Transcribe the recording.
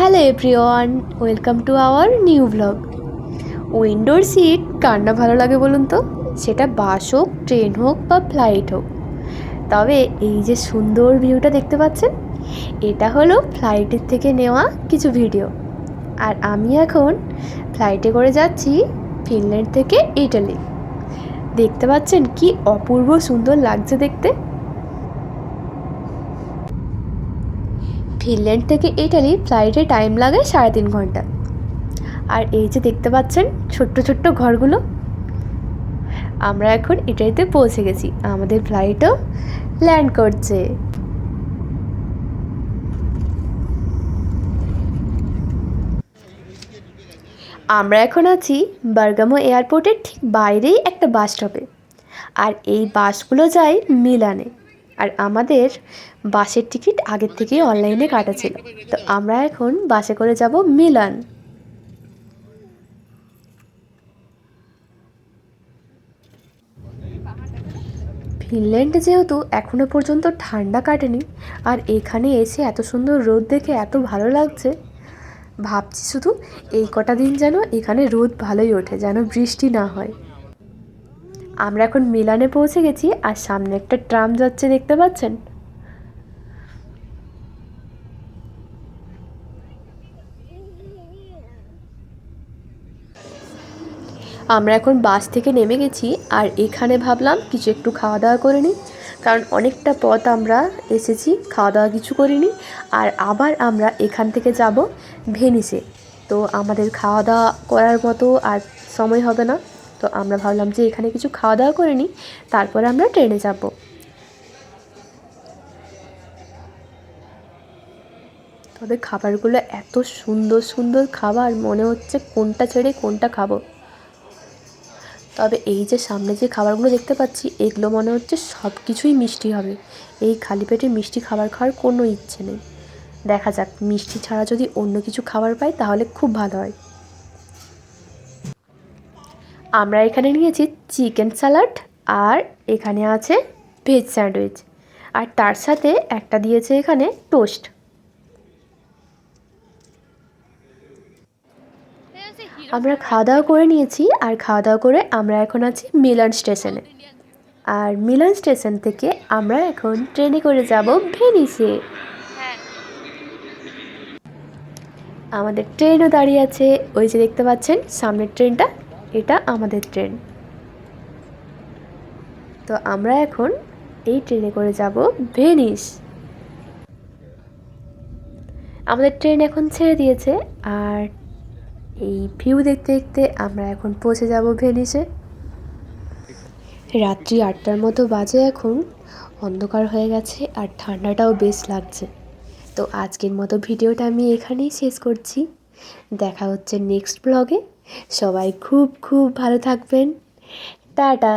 Hello everyone welcome to our new blog উইন্ডোর seat কার না ভালো লাগে বলুন তো? সেটা বাস হোক ট্রেন হোক বা ফ্লাইট হোক। তবে এই যে সুন্দর ভিউটা দেখতে পাচ্ছেন, এটা হলো ফ্লাইটের থেকে নেওয়া কিছু ভিডিও আর আমি এখন ফ্লাইটে করে যাচ্ছি ফিনল্যান্ড থেকে ইটালি দেখতে পাচ্ছেন কি অপূর্ব সুন্দর লাগছে দেখতে? ফিনল্যান্ড থেকে ইটালি ফ্লাইটে টাইম লাগে সাড়ে তিন ঘণ্টা। আর এই যে দেখতে পাচ্ছেন ছোট্ট ছোট্ট ঘরগুলো, আমরা এখন ইটালিতে পৌঁছে গেছি। আমাদের ফ্লাইটও ল্যান্ড করছে। আমরা এখন আছি বার্গামো এয়ারপোর্টের ঠিক বাইরেই একটা বাস স্টপে। আর এই বাসগুলো যায় মিলানে। আর আমাদের বাসের টিকিট আগের থেকেই অনলাইনে কাটা ছিল। তো আমরা এখন বাসে করে যাব মিলান। ফিনল্যান্ডে যেহেতু এখনও পর্যন্ত ঠান্ডা কাটেনি, আর এখানে এসে এত সুন্দর রোদ দেখে এত ভালো লাগছে, ভাবছি শুধু এই কটা দিন যেন এখানে রোদ ভালোই ওঠে, যেন বৃষ্টি না হয়। আমরা এখন মিলানে পৌঁছে গেছি আর সামনে একটা ট্রাম যাচ্ছে, দেখতে পাচ্ছেন? আমরা এখন বাস থেকে নেমে গেছি আর এখানে ভাবলাম কিছু একটু খাওয়া দাওয়া করে নিই, কারণ অনেকটা পথ আমরা এসেছি খাওয়া দাওয়া কিছু করিনি আর আবার আমরা এখান থেকে যাব ভেনিসে। তো আমাদের খাওয়া দাওয়া করার মতো আর সময় হবে না। তো আমরা ভাবলাম যে এখানে কিছু খাওয়া দাওয়া করে নিই, তারপরে আমরা ট্রেনে যাব। তবে খাবারগুলো এত সুন্দর সুন্দর খাবার, মনে হচ্ছে কোনটা ছেড়ে কোনটা খাব। তবে এই যে সামনে যে খাবারগুলো দেখতে পাচ্ছি, এগুলো মনে হচ্ছে সব কিছুই মিষ্টি হবে। এই খালি পেটে মিষ্টি খাবার খাওয়ার কোনো ইচ্ছে নেই। দেখা যাক, মিষ্টি ছাড়া যদি অন্য কিছু খাবার পাই, তাহলে খুব ভালো হয়। আমরা এখানে নিয়েছি চিকেন স্যালাড আর এখানে আছে ভেজ স্যান্ডউইচ। আর তার সাথে একটা দিয়েছে এখানে টোস্ট। আমরা খাওয়া দাওয়া করে নিয়েছি আর খাওয়া দাওয়া করে আমরা এখন আছি মিলান স্টেশনে। আর মিলান স্টেশন থেকে আমরা এখন ট্রেনে করে যাব ভেনিসে। আমাদের ট্রেনও দাঁড়িয়ে আছে। ওই যে দেখতে পাচ্ছেন, সামনের ট্রেনটা। এটা আমাদের ট্রেন। তো আমরা এখন এই ট্রেনে করে যাব ভেনিস। আমাদের ট্রেন এখন ছেড়ে দিয়েছে আর এই ভিউ দেখতে দেখতে আমরা এখন পৌঁছে যাব ভেনিসে। রাত্রি আটটার মতো বাজে এখন, অন্ধকার হয়ে গেছে আর ঠান্ডাটাও বেশ লাগছে। তো আজকের মতো ভিডিওটা আমি এখানেই শেষ করছি। দেখা হচ্ছে নেক্সট ব্লগে সবাই খুব খুব ভালো থাকবেন। টাটা।